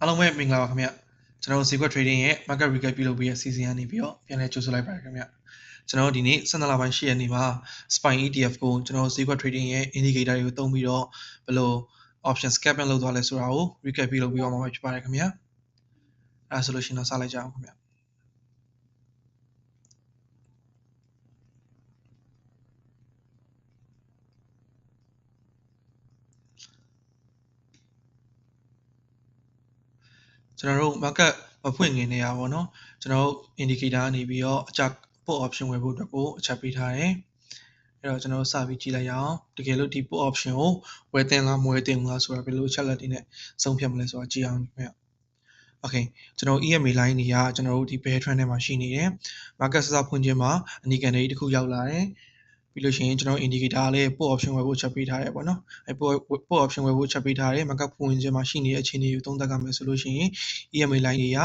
အားလုံးပဲမင်္ဂလာပါခင်ဗျကျွန်တော်တို့ Sequel Trading ရဲ့ market recap ပြုလုပ်ပြီးရဲ့အစီအစဉ်ကနေပြီးတော့ပြန်လည်ကြိုဆိုလိုက်ပါတယ်ခင်ဗျကျွန်တော်တို့ဒီနေ့12လပိုင်း10ရက်နေ့မှာ Spine ETF ကိုကျွန်တော်တို့ Sequel Trading ရဲ့ indicator တွေကိုသုံးပြီးတော့ဘယ်လို option scalping လုပ်သွားလဲဆိုတာကို recap ပြုလုပ်ပြီးတော့မှာဖြစ်ပါတယ်ခင်ဗျအဲဆိုလို့ရှိရင်တော့စလိုက်ကြအောင်ခင်ဗျ ကျွန်တော်တို့ market မဖွင့်ခင်နေရပါတော့ကျွန်တော်တို့ indicator ကနေပြီးတော့အကြ put option ဝယ်ဖို့အတွက်ကိုအချက်ပေးထားတယ်အဲ့တော့ကျွန်တော်တို့စပြီးကြည့်လိုက်ရအောင်တကယ်လို့ဒီ put option ကိုဝယ်တင်လားမဝယ်တင်ဘူးလားဆိုတာဘယ်လိုချက်လက်တွေနဲ့ဆုံးဖြတ်မလဲဆိုတာကြည့်အောင်ခင်ဗျ Okay ကျွန်တော် EMA line တွေကကျွန်တော်တို့ဒီ bear trend ထဲမှာရှိနေတယ် market စစဖွင့်ခြင်းမှာအနီကန်တွေတစ်ခုရောက်လာတယ် ပြီးလို့ရှိရင်ကျွန်တော် indicator လေး put option ဝယ်ဖို့ချက်ပေးထားတယ်ပေါ့နော်အဲ put option ဝယ်ဖို့ချက်ပေးထားတယ် market ဖွင့်ခြင်းမှာရှိနေတဲ့အခြေအနေကိုသုံးသပ်ကြမယ်ဆိုလို့ရှိရင် EMA line တွေက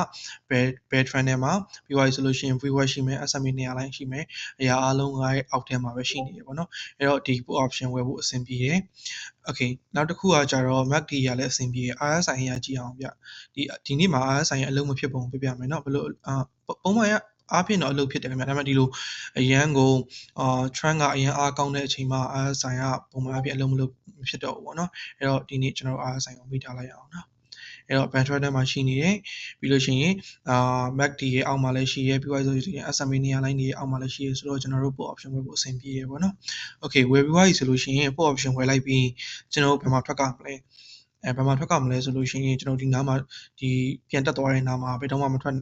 bear bear trend ထဲမှာပြီးသွားပြီဆိုလို့ရှိရင် VWAP ရှိမယ် SMA 200 line ရှိမယ်အရာအားလုံးကအောက်ထဲမှာပဲရှိနေတယ်ပေါ့နော်အဲ့တော့ဒီ put option ဝယ်ဖို့အဆင်ပြေတယ် Okay နောက်တစ်ခုကကြတော့ MACD ကလည်းအဆင်ပြေ RSI ရကြည့်အောင်ဗျဒီဒီနေ့မှာ RSI အလုံးမဖြစ်ပုံပြပြမယ်เนาะဘလို့အာပုံမှန်ရ အားဖြင့်တော့အလုပ်ဖြစ်တယ်ခင်ဗျာဒါပေမဲ့ဒီလိုအရန်ကိုအာ trend ကအရန်အားကောင်းတဲ့အချိန်မှာ RSI ကပုံမှန်အဖြစ်အလုပ်မလုပ်ဖြစ်တော့ဘူးပေါ့နော်အဲ့တော့ဒီနေ့ကျွန်တော် RSI ကိုမိထားလိုက်ရအောင်နော်အဲ့တော့ band trend ထဲမှာရှိနေတယ်ပြီးလို့ရှိရင်အာ MACD ရဲ့အောက်မှာလည်းရှိရဲပြီးသွားဆိုရင် SMA နေရာ line တွေရဲ့အောက်မှာလည်းရှိရဲဆိုတော့ကျွန်တော်တို့ put option ဝယ်ဖို့အဆင်ပြေရပေါ့နော် okay ဝယ်ပြီးသွားပြီဆိုလို့ရှိရင် put option ဝယ်လိုက်ပြီးကျွန်တော်တို့ဘယ်မှာထွက်ကမလဲအဲဘယ်မှာထွက်ကမလဲဆိုလို့ရှိရင်ကျွန်တော်ဒီနားမှာဒီပြန်တက်သွားတဲ့နားမှာဘယ်တော့မှမထွက်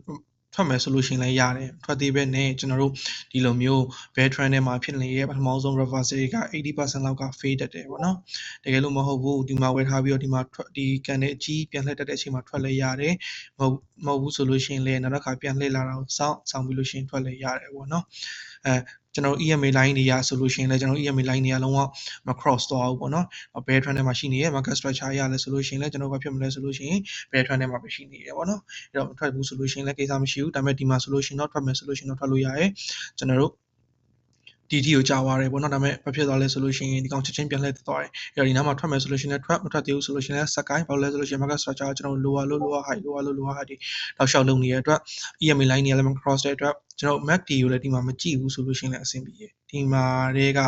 ထွက်မယ်ဆိုလို့ရှိရင်လည်းရတယ်ထွက်သေးပဲနဲ့ကျွန်တော်တို့ဒီလိုမျိုး bear trend ထဲမှာဖြစ်နေတဲ့ပထမဆုံး reversal က80%လောက်က fade တက်တယ်ပေါ့နော်တကယ်လို့မဟုတ်ဘူးဒီမှာဝယ်ထားပြီးတော့ဒီမှာဒီကန်တဲ့အကြီးပြန်လှည့်တက်တဲ့အချိန်မှာထွက်လဲရတယ်မဟုတ်မဟုတ်ဘူးဆိုလို့ရှိရင်လည်းနောက်တစ်ခါပြန်လှည့်လာတာကိုစောင့်ဆောင်ပြီးလို့ရှိရင်ထွက်လဲရတယ်ပေါ့နော်အဲကျွန်တော် EMA line တွေရဆိုလို့ရှိရင်လည်းကျွန်တော် EMA line တွေကလုံးဝမ cross သွားဘူးပေါ့နော် bear trend ထဲမှာရှိနေရ market structure ရလဲဆိုလို့ရှိရင်လည်းကျွန်တော်ဘာဖြစ်မလဲဆိုလို့ရှိရင် bear trend ထဲမှာပဲရှိနေရပေါ့နော်အဲ့တော့မထွက်ဘူးဆိုလို့ရှိရင်လည်းကိစ္စမရှိဘူးဒါပေမဲ့ဒီမှာဆိုလို့ရှိရင်တော့ထွက်မယ်ဆိုလို့ရှိရင်တော့ထွက်လို့ရတယ်ကျွန်တော်တို့ ဒီဒီကိုကြာသွားတယ်ပေါ့နော်ဒါပေမဲ့ဘာဖြစ်သွားလဲဆိုလို့ရှိရင်ဒီကောင်ချက်ချင်းပြန်လှည့်သွားတယ်အဲ့တော့ဒီနားမှာထွက်မယ်ဆိုလို့ရှိရင်လည်းထွက်မထွက်သေးဘူးဆိုလို့ရှိရင်လည်းစကိုင်းဘာလို့လဲဆိုလို့ရှိရင် market structure ကျွန်တော် lower low lower high lower low lower high တွေတောက်လျှောက်လုပ်နေတဲ့အတွက် EMA line တွေလည်း cross တဲ့အတွက်ကျွန်တော် MACD ကိုလည်းဒီမှာမကြည့်ဘူးဆိုလို့ရှိရင်လည်းအဆင်ပြေတယ်ဒီမှာတွေက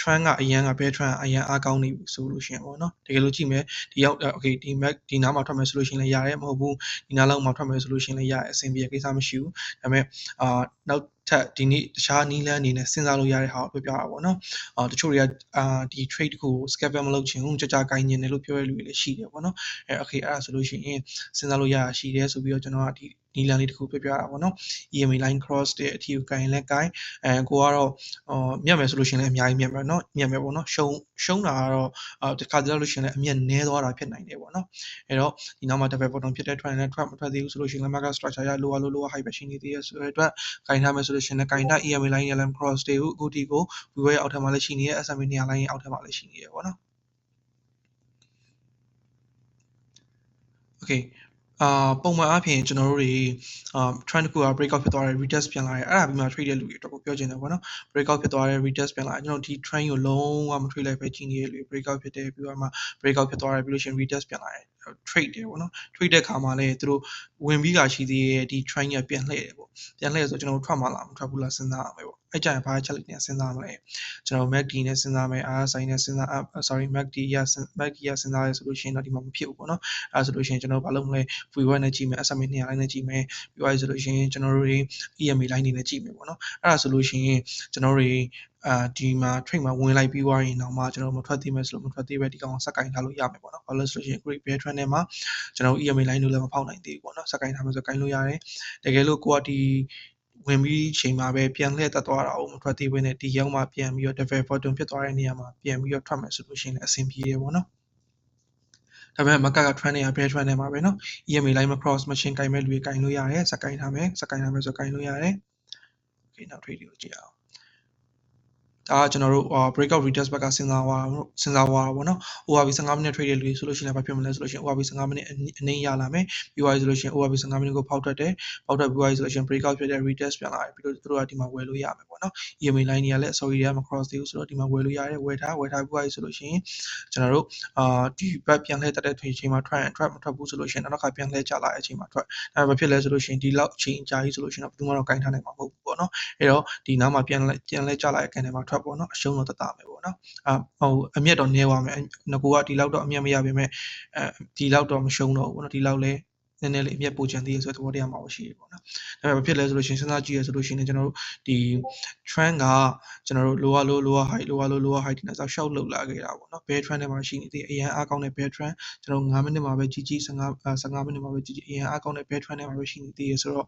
trend ကအရန်ကဘယ် trend အရန်အားကောင်းနေပြီဆိုလို့ရှိရင်ပေါ့နော်တကယ်လို့ကြည့်မယ်ဒီရောက် okay ဒီ mac ဒီနားမှာထွက်မယ်ဆိုလို့ရှိရင်လည်းရတယ်မဟုတ်ဘူးဒီနားလောက်မှာထွက်မယ်ဆိုလို့ရှိရင်လည်းရအဆင်ပြေကိစ္စမရှိဘူးဒါပေမဲ့အာနောက် ထပ်ဒီနေ့တခြားနီးလန်းအနေနဲ့စဉ်းစားလို့ရတဲ့ဟာကိုပြောပြတာပေါ့နော်အာတချို့တွေကအာဒီ trade ကို scalper မလုပ်ချင်ဘူးကြကြကိုင်းနေတယ်လို့ပြောရတဲ့လူတွေလည်းရှိတယ်ပေါ့နော်အဲ okay အဲ့ဒါဆိုလို့ရှိရင်စဉ်းစားလို့ရတာရှိတယ်ဆိုပြီးတော့ကျွန်တော်ကဒီ နီလန်လေးတစ်ခုပြပြတာပေါ့နော် EMA line cross တဲ့အထီကိုကင်လဲကင်အဲကိုကတော့အော်မြတ်မယ်ဆိုလို့ရှိရင်လည်းအများကြီးမြတ်မယ်နော်မြတ်မယ်ပေါ့နော်ရှုံရှုံတာကတော့အာတခါတည်းလို့ရှိရင်လည်းအမြတ်နည်းသွားတာဖြစ်နိုင်တယ်ပေါ့နော်အဲတော့ဒီနောက်မှာ double bottom ဖြစ်တဲ့ trend နဲ့ trend မထွက်သေးဘူးဆိုလို့ရှိရင်လည်း market structure ရ lower low lower high ပဲရှိနေသေးရဆိုတဲ့အတွက်ကင်ထားမယ်ဆိုလို့ရှိရင်လည်းကင်ထား EMA line ရဲ့ line cross တွေအခုဒီကို viewer ရဲ့အောက်ထပ်မှာလည်းရှိနေရ SMA နေရာ line ရဲ့အောက်ထပ်မှာလည်းရှိနေရပေါ့နော် Okay အာပုံမှန်အားဖြင့်ကျွန်တော်တို့တွေအာ trend တစ်ခုက breakout ဖြစ်သွားတယ် retest ပြန်လာတယ်အဲ့ဒါပြီးမှ trade တဲ့လူတွေအတွက်ကိုပြောချင်တယ်ပေါ့နော် breakout ဖြစ်သွားတယ် retest ပြန်လာတယ်ကျွန်တော်ဒီ trend ကိုလုံးဝမ trade လိုက်ပဲကြည့်နေတဲ့လူတွေ breakout ဖြစ်တယ်ပြီးတော့မှ breakout ဖြစ်သွားတယ်ပြီးလို့ရှိရင် retest ပြန်လာတယ် trade တယ်ပေါ့နော် trade တဲ့ခါမှာလည်းသူတို့ဝင်ပြီးတာရှိသေးရဲ့ဒီ trend ကပြန်လှည့်တယ်ပေါ့ ပြန်လှည့်ဆိုကျွန်တော်တို့ထွက်မှာလားမထွက်ဘူးလားစဉ်းစားရမယ်ပေါ့အဲ့ကြရင်ဘာချက်လက်နဲ့စဉ်းစားမလဲကျွန်တော် MACD နဲ့စဉ်းစားမယ် RSI နဲ့စဉ်းစား sorry MACD ရ MACD ရစဉ်းစားရဆိုလို့ရှိရင်တော့ဒီမှာမဖြစ်ဘူးပေါ့နော်အဲ့ဆိုလို့ရှိရင်ကျွန်တော်ဘာလုပ်မလဲ VWAP နဲ့ကြည့်မယ် SMA 200 line နဲ့ကြည့်မယ်ပြီးသွားပြီဆိုလို့ရှိရင်ကျွန်တော်တို့တွေ EMA line တွေနဲ့ကြည့်မယ်ပေါ့နော်အဲ့ဒါဆိုလို့ရှိရင်ကျွန်တော်တို့တွေအာဒီမှာ trade မှာဝင်လိုက်ပြီးွားရင်တော့မှကျွန်တော်မထွက်သေးမယ်ဆိုလို့မထွက်သေးပဲဒီကောင်စက်ကင်ထားလို့ရမယ်ပေါ့နော်ဘာလို့လဲဆိုလို့ရှိရင် great bear trend ထဲမှာကျွန်တော် EMA line တို့လည်းမဖောက်နိုင်သေးဘူးပေါ့နော်စက်ကင်ထားမယ်ဆိုကင်လို့ရတယ်တကယ်လို့ကိုကဒီဝင်ပြီးချိန်မှာပဲပြန်လှည့်တက်သွားတာအောင်မထွက်သေးဘဲနဲ့ဒီရောက်မှပြန်ပြီးတော့ level bottom ဖြစ်သွားတဲ့နေရာမှာပြန်ပြီးတော့ထွက်မယ်ဆိုလို့ရှိရင်လည်းအဆင်ပြေတယ်ပေါ့နော်ဒါပေမဲ့မကက trend တွေက bear trend တွေမှာပဲเนาะ EMA line မ cross machine ကင်မဲ့လူတွေကင်လို့ရတယ်စကင်ထားမယ်စကင်ထားမယ်ဆိုကင်လို့ရတယ် okay နောက် trade ကိုကြည့်အောင် ဒါကကျွန်တော်တို့ breakout retest ဘက်ကစဉ်းစားသွားစဉ်းစားသွားတာပေါ့နော် ORB 15မိနစ် trade တဲ့လူတွေဆိုလို့ရှိရင်ဘာဖြစ်မလဲဆိုလို့ရှိရင် ORB 15မိနစ်အနည်းရလာမယ်ပြီးသွားပြီဆိုလို့ရှိရင် ORB 15မိနစ်ကိုဖောက်ထွက်တယ်ဖောက်ထွက်ပြီးသွားပြီဆိုလို့ရှိရင် breakout ဖြစ်တဲ့ retest ပြန်လာတယ်ပြီးတော့သူတို့ကဒီမှာဝယ်လို့ရမယ်ပေါ့နော် EMA line တွေကလည်း sorry တွေကမ cross သေးဘူးဆိုတော့ဒီမှာဝယ်လို့ရတယ်ဝယ်ထားဝယ်ထားပြီးသွားပြီဆိုလို့ရှိရင်ကျွန်တော်တို့အာဒီဘက်ပြန်လှည့်တက်တဲ့ချိန်မှာ try and trap မထွက်ဘူးဆိုလို့ရှိရင်နောက်တစ်ခါပြန်လှည့်ကျလာတဲ့အချိန်မှာထွက်အဲဘာဖြစ်လဲဆိုလို့ရှိရင်ဒီလောက်ချိန်ကြာကြီးဆိုလို့ရှိရင်တော့ဘယ်သူမှတော့ကင်ထားနိုင်မှာမဟုတ်ဘူးပေါ့နော်အဲ့တော့ဒီနားမှာပြန်လဲပြန်လဲကြလာတဲ့ကန်ထဲမှာထွက်ပေါ့နော်အရှုံးတော့တတ်တာမယ်ပေါ့နော်အာဟိုအမျက်တော့နည်းသွားမယ်ငကိုကဒီလောက်တော့အမျက်မရပါပဲအဲဒီလောက်တော့မရှုံးတော့ဘူးပေါ့နော်ဒီလောက်လဲ နည်းနည်းလေးအမျက်ပိုချင်သေးရဆိုတဲ့သဘောတရားမှာရှိရပေါ့နော်။ဒါပေမဲ့ဖြစ်လဲဆိုလို့ရှိရင်စဉ်းစားကြည့်ရဆိုလို့ရှိရင်ကျွန်တော်တို့ဒီ trend ကကျွန်တော်တို့ lower low lower high lower low lower high ဒီနေ့ဆောက်ရှောက်လောက်လာခဲ့တာပေါ့နော်။ bear trend ထဲမှာရှိနေသေးအရန်အားကောင်းတဲ့ bear trend ကျွန်တော်9မိနစ်မှာပဲကြီးကြီး15 15မိနစ်မှာပဲကြီးကြီးအရန်အားကောင်းတဲ့ bear trend ထဲမှာပဲရှိနေသေးရဆိုတော့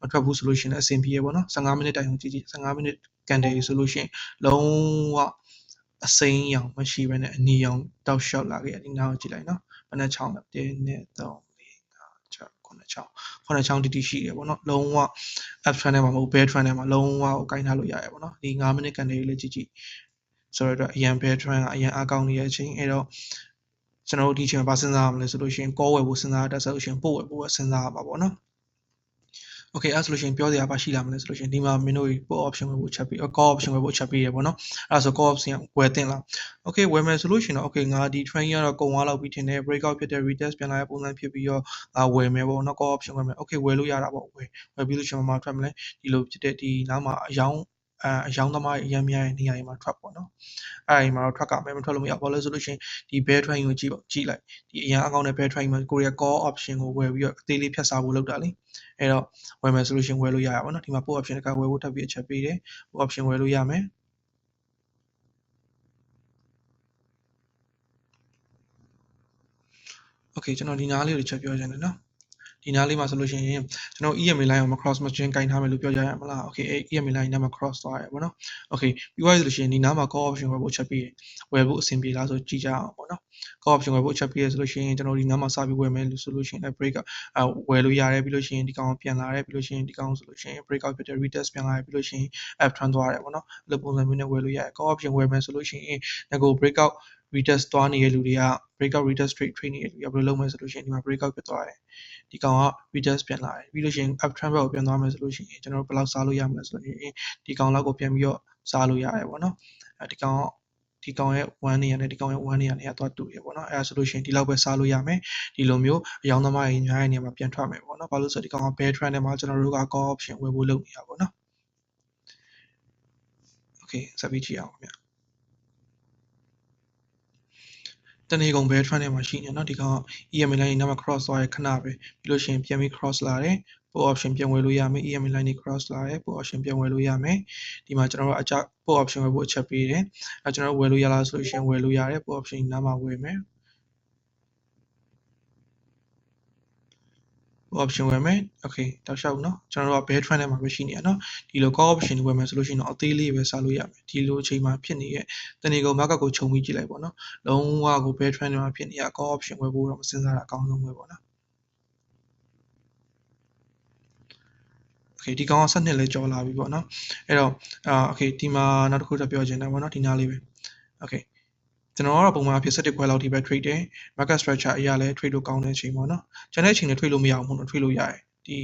မထွက်ဘူးဆိုလို့ရှိရင်အဆင်ပြေရပေါ့နော်15မိနစ်တိုင်အောင်ကြီးကြီး15မိနစ်ကန်တယ်ဆိုလို့ရှိရင်လုံးဝအစိမ်းရောင်မရှိဘဲနဲ့အနီရောင်တောက်လျှောက်လာခဲ့ဒီနောက်ကြည့်လိုက်နော်ဘယ်နှချောင်းလဲ1 2 3 6ချောင်းခုနှစ်ချောင်းတီတီရှိတယ်ပေါ့နော်လုံးဝ up trend ထဲမှာမဟုတ် bear trend ထဲမှာလုံးဝကိုကင်ထားလို့ရတယ်ပေါ့နော်ဒီ9မိနစ်ကန်လေးလေးကြည့်ကြည့်ဆိုတော့အရန် bear trend ကအရန်အကောင်းနေတဲ့အချိန်အဲ့တော့ကျွန်တော်တို့ဒီအချိန်မှာစဉ်းစားရမလဲဆိုလို့ရှိရင် call ဝယ်ဖို့စဉ်းစားတတ်ဆိုလို့ရှိရင်ပို့ဝယ်ဖို့စဉ်းစားရမှာပေါ့နော် okay အဲ့ဆိုလို့ရှိရင်ပြောစရာပါရှိလာမလဲဆိုလို့ရှိရင်ဒီမှာမင်းတို့ put option ဝယ်ဖို့ချက်ပြီး call option ဝယ်ဖို့ချက်ပြီးရပေါ့နော်အဲ့ဆို call option ဝယ်တင်လား okay ဝယ်မယ်ဆိုလို့ရှိရင်တော့ okay ငါဒီ train ကတော့ကုံသွားလောက်ပြီးထင်တယ် breakout ဖြစ်တဲ့ retest ပြန်လာတဲ့ပုံစံဖြစ်ပြီးတော့ငါဝယ်မယ်ပေါ့နော် call option ဝယ်မယ် okay ဝယ်လို့ရတာပေါ့ဝယ်ဝယ်ပြီးလို့ရှိရင်မှထွက်မလဲဒီလိုဖြစ်တဲ့ဒီနားမှာအယောင် အအယောင်သမားအရင်များရဲ့နေရာတွေမှာထွက်ပေါ့နော်အဲ့ဒီမှာတော့ထွက်ကမယ်မထွက်လို့မရဘာလို့လဲဆိုလို့ရှိရင်ဒီ bear train ကိုကြည့်ပေါ့ကြည့်လိုက်ဒီအရင်အကောင့်နဲ့ bear train မှာကိုရီးယား call option ကိုဝယ်ပြီးတော့အသေးလေးဖြတ်စားဖို့လုပ်တာလေအဲ့တော့ဝယ်မယ်ဆိုလို့ရှိရင်ဝယ်လို့ရရပါတော့ဒီမှာ put option တကဝယ်ဖို့ထပ်ပြီးအချက်ပေးတယ် put option ဝယ်လို့ရမယ် okay ကျွန်တော်ဒီနားလေးကိုချက်ပြောချင်တယ်နော် ဒီနားလေးမှာဆိုလို့ရှိရင်ကျွန်တော် EMA line ကိုမ cross machine ကင်ထားမယ်လို့ပြောကြရမလား okay အဲ EMA line နဲ့မ cross သွားရပါတော့ okay ပြီးသွားပြီဆိုလို့ရှိရင်ဒီနားမှာ call option ဝယ်ဖို့ချက်ပြီးဝယ်ဖို့အဆင်ပြေလားဆိုကြည့်ကြအောင်ပေါ့နော် call option ဝယ်ဖို့ချက်ပြီးရဆိုလို့ရှိရင်ကျွန်တော်ဒီနားမှာစပြီးဝယ်မယ်လို့ဆိုလို့ရှိရင် break အဝယ်လို့ရတယ်ပြီးလို့ရှိရင်ဒီကောင်ပြန်လာတယ်ပြီးလို့ရှိရင်ဒီကောင်ဆိုလို့ရှိရင် break out ဖြစ်တဲ့ retest ပြန်လာတယ်ပြီးလို့ရှိရင် app ထွန်းသွားတယ်ပေါ့နော်အဲ့လိုပုံစံမျိုးနဲ့ဝယ်လို့ရတယ် call option ဝယ်မယ်ဆိုလို့ရှိရင် nego break out retest သွားနေတဲ့လူတွေက breakout retest trade trade နေတဲ့လူတွေကဘယ်လိုလုပ်မလဲဆိုလို့ရှိရင်ဒီမှာ breakout ဖြစ်သွားတယ်ဒီကောင်က retest ပြန်လာတယ်ပြီးလို့ရှိရင် up trend ဘက်ကိုပြန်သွားမယ်ဆိုလို့ရှိရင်ကျွန်တော်တို့ဘယ်လောက်စားလို့ရမလဲဆိုလို့ရှိရင်ဒီကောင်လောက်ကိုပြန်ပြီးတော့စားလို့ရတယ်ပေါ့နော်အဲဒီကောင်ဒီကောင်ရဲ့1နေရာနဲ့ဒီကောင်ရဲ့1နေရာနဲ့သွားတူရပေါ့နော်အဲဒါဆိုလို့ရှိရင်ဒီလောက်ပဲစားလို့ရမယ်ဒီလိုမျိုးအယောင်သမားကြီးညားရဲ့နေရာမှာပြန်ထွက်မယ်ပေါ့နော်ဘာလို့ဆိုတော့ဒီကောင်က bear trend နဲ့မှာကျွန်တော်တို့က call option ဝယ်ဖို့လုပ်နေတာပေါ့နော် okay ဆက်ပြီးကြည့်အောင်ခင်ဗျ တနေကုန်ပဲ trend ထဲမှာရှိနေနော်ဒီကောင် EMA line နားမှာ cross သွားရခဏပဲပြီးလို့ရှိရင်ပြန်ပြီး cross လာတယ် pull option ပြန်ဝင်လို့ရမယ် EMA line နေ cross လာတယ် pull option ပြန်ဝင်လို့ရမယ်ဒီမှာကျွန်တော်တို့အကြ pull option ဝယ်ဖို့အချက်ပေးတယ်အဲကျွန်တော်တို့ဝယ်လို့ရလားဆိုလို့ရှိရင်ဝယ်လို့ရတယ် pull option နားမှာဝယ်မယ် option ဝယ်မယ် okay တောက်လျှောက်เนาะကျွန်တော်တို့က bear trend ထဲမှာပဲရှိနေရเนาะဒီလို call option ဝယ်မယ်ဆိုလို့ရှိရင်တော့အသေးလေးပဲစားလို့ရမယ်ဒီလိုအချိန်မှာဖြစ်နေတဲ့တဏီကုံ market ကိုခြုံပြီးကြည့်လိုက်ပေါ့เนาะလုံးဝကို bear trend ထဲမှာဖြစ်နေရ call option ဝယ်ဖို့တော့မစဉ်းစားတာအကောင်းဆုံးပဲပေါ့နော် okay ဒီကောင်က7နှစ်လဲကြော်လာပြီပေါ့နော်အဲ့တော့အာ okay ဒီမှာနောက်တစ်ခုတော့ပြောချင်တယ်ပေါ့နော်ဒီနားလေးပဲ okay ကျွန်တော်ကတော့ပုံမှန်အဖြစ်17ခွဲလောက်ထိပဲ trade တယ် market structure အရာလဲ trade လို့ကောင်းတဲ့အချိန်ပေါ့နော်။ကျန်တဲ့အချိန်တွေ trade လို့မရဘူးမို့လို့ trade လို့ရတယ် ဒီ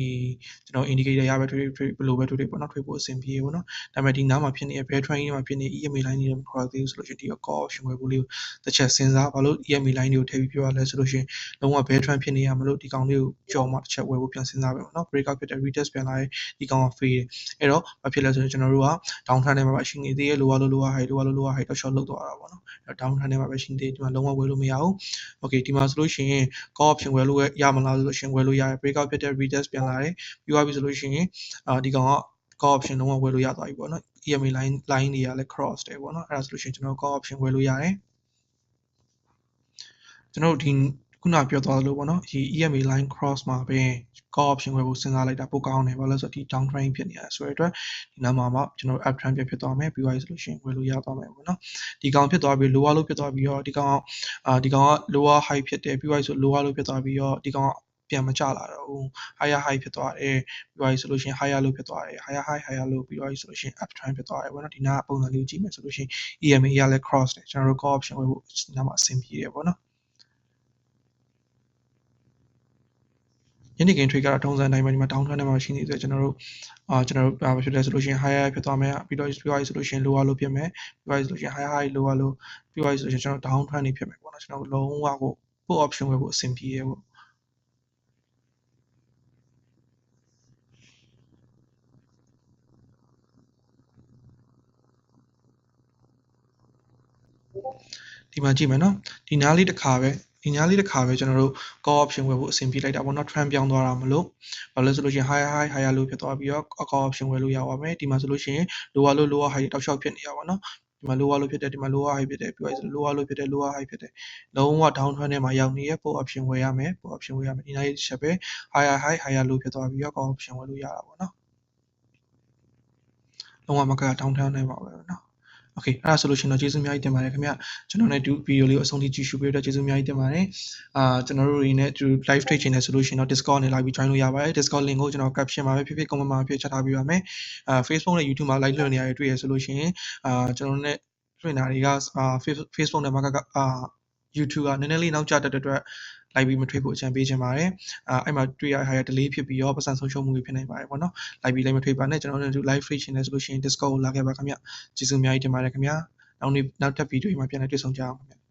ကျွန်တော် indicator ရပဲ trade trade ဘယ်လိုပဲ trade ပေါ့နော် trade ဖို့အဆင်ပြေပေါ့နော်ဒါပေမဲ့ဒီနားမှာဖြစ်နေတဲ့ bear trend မှာဖြစ်နေ EMA line တွေမခေါ်သေးဘူးဆိုလို့ရှိရင်ဒီ call option ဝယ်ဖို့လေးကိုတစ်ချက်စဉ်းစားဘာလို့ EMA line တွေကိုထည့်ပြီးပြောရလဲဆိုလို့ရှိရင်လုံးဝ bear trend ဖြစ်နေရမလို့ဒီကောင်လေးကိုကြော်မှတစ်ချက်ဝယ်ဖို့ပြန်စဉ်းစားပဲပေါ့နော် breakout ဖြစ်တဲ့ retest ပြန်လာရင်ဒီကောင်က free တယ်အဲ့တော့ဘာဖြစ်လဲဆိုရင်ကျွန်တော်တို့က down trend ထဲမှာပဲရှိနေသေးရဲ့ lower low lower high lower low lower high တော့ short လုပ်သွားတာပေါ့နော်အဲ့ down trend ထဲမှာပဲရှိနေသေးဒီမှာလုံးဝဝယ်လို့မရဘူး okay ဒီမှာဆိုလို့ရှိရင် call option ဝယ်လို့ရမလားဆိုလို့ရှိရင်ဝယ်လို့ရတယ် breakout ဖြစ်တဲ့ retest ပြန်လာတယ်ပြီးသွားပြီဆိုလို့ရှိရင်အာဒီကောင်က call option လုံးဝဝယ်လို့ရသွားပြီပေါ့နော် EMA line line တွေကလည်း cross တယ်ပေါ့နော်အဲ့ဒါဆိုလို့ရှိရင်ကျွန်တော် call option ဝယ်လို့ရတယ်ကျွန်တော်ဒီခုနပြောသွားသလိုပေါ့နော်ဒီ EMA line cross မှာပဲ call option ဝယ်ဖို့စဉ်းစားလိုက်တာပိုကောင်းတယ်ဘာလို့လဲဆိုတော့ဒီ down trend ဖြစ်နေတာဆိုတဲ့အတွက်ဒီနားမှာမှကျွန်တော် up trend ဖြစ်သွားမယ်ပြီးသွားပြီဆိုလို့ရှိရင်ဝယ်လို့ရသွားမယ်ပေါ့နော်ဒီကောင်ဖြစ်သွားပြီး lower low ဖြစ်သွားပြီးတော့ဒီကောင်အာဒီကောင်က lower high ဖြစ်တယ်ပြီးသွားပြီဆို lower low ဖြစ်သွားပြီးတော့ဒီကောင်က ပြန်မကျလာတော့ဘူး higher high ဖြစ်သွားတယ်ပြီးသွားပြီဆိုလို့ရှိရင် higher low ဖြစ်သွားတယ် higher high higher low ပြီးသွားပြီဆိုလို့ရှိရင် up trend ဖြစ်သွားတယ်ပေါ့နော်ဒီနားပုံစံလေးကိုကြည့်မယ်ဆိုလို့ရှိရင် EMA ရလဲ cross တယ်ကျွန်တော်တို့ call option ဝယ်ဖို့နားမှာအဆင်ပြေတယ်ပေါ့နော်ယနေ့ gain trade ကတော့ထုံးစံတိုင်းပဲဒီမှာ down trend နဲ့မှရှိနေသေးတယ်ကျွန်တော်တို့အာကျွန်တော်တို့ဘာဖြစ်လဲဆိုလို့ရှိရင် higher ဖြစ်သွားမယ်ပြီးတော့ပြီးသွားပြီဆိုလို့ရှိရင် lower low ဖြစ်မယ်ပြီးသွားပြီဆိုလို့ရှိရင် higher high lower low ပြီးသွားပြီဆိုလို့ရှိရင်ကျွန်တော် down trend နေဖြစ်မယ်ပေါ့နော်ကျွန်တော်လုံးဝကို put option ဝယ်ဖို့အဆင်ပြေရပေါ့ ဒီမှာကြည့်မယ်နော်ဒီနားလေးတစ်ခါပဲဒီညာလေးတစ်ခါပဲကျွန်တော်တို့ call option ဝယ်ဖို့အဆင်ပြေလိုက်တာပေါ့နော် trend ပြောင်းသွားတာမလို့ဘာလို့လဲဆိုလို့ရှိရင် high high higher low ဖြစ်သွားပြီးတော့ call option ဝယ်လို့ရပါမယ်ဒီမှာဆိုလို့ရှိရင် lower low lower high တောက်လျှောက်ဖြစ်နေရပါတော့ဒီမှာ lower low ဖြစ်တယ်ဒီမှာ lower high ဖြစ်တယ်ပြီးတော့ lower low ဖြစ်တယ် lower high ဖြစ်တယ်လုံးဝ down trend ထဲမှာရောက်နေရ put option ဝယ်ရမယ် put option ဝယ်ရမယ်ဒီနေ့ချက်ပဲ higher high higher low ဖြစ်သွားပြီးတော့ call option ဝယ်လို့ရတာပေါ့နော်လုံးဝမက down trend ထဲမှာပဲနော် โอเคအဲ့ဒါဆိုလို့ရှိရင်တော့ကျေးဇူးအများကြီးတင်ပါတယ်ခင်ဗျကျွန်တော်နဲ့ဒီဗီဒီယိုလေးကိုအဆုံးထိကြည့်ရှုပေးတဲ့ကျေးဇူးအများကြီးတင်ပါတယ်အာကျွန်တော်တို့တွေနဲ့ဒီ live trade ချင်တယ်ဆိုလို့ရှိရင်တော့ Discord နဲ့ live join လို့ရပါတယ် Discord link ကိုကျွန်တော် caption မှာပဲဖြစ်ဖြစ် comment မှာဖြစ်ချထားပေးပါမယ်အာ Facebook နဲ့ YouTube မှာ live လွှင့်နေရတယ်တွေ့ရဆိုလို့ရှိရင်အာကျွန်တော်တို့နဲ့တွေ့နာတွေကအာ Facebook နဲ့မှာကအာ YouTube ကနည်းနည်းလေးနောက်ကျတဲ့အတွက် လိုက်ပြီးမထွေးဖို့အကြံပေးချင်ပါတယ်အဲအဲ့မှာတွေ့ရတဲ့ဟာရ delay ဖြစ်ပြီးတော့ပတ်စံဆုံးရှုံးမှုတွေဖြစ်နိုင်ပါတယ်ပေါ့နော်လိုက်ပြီးလိုက်မထွေးပါနဲ့ကျွန်တော်တို့ live free ရှင်နေဆိုလို့ရှိရင် Discord ကိုလာခဲ့ပါခင်ဗျကျေးဇူးအများကြီးတင်ပါတယ်ခင်ဗျနောက်နေ့နောက်ထပ်ဗီဒီယိုမှာပြန်လည်တွေ့ဆုံကြအောင်ခင်ဗျ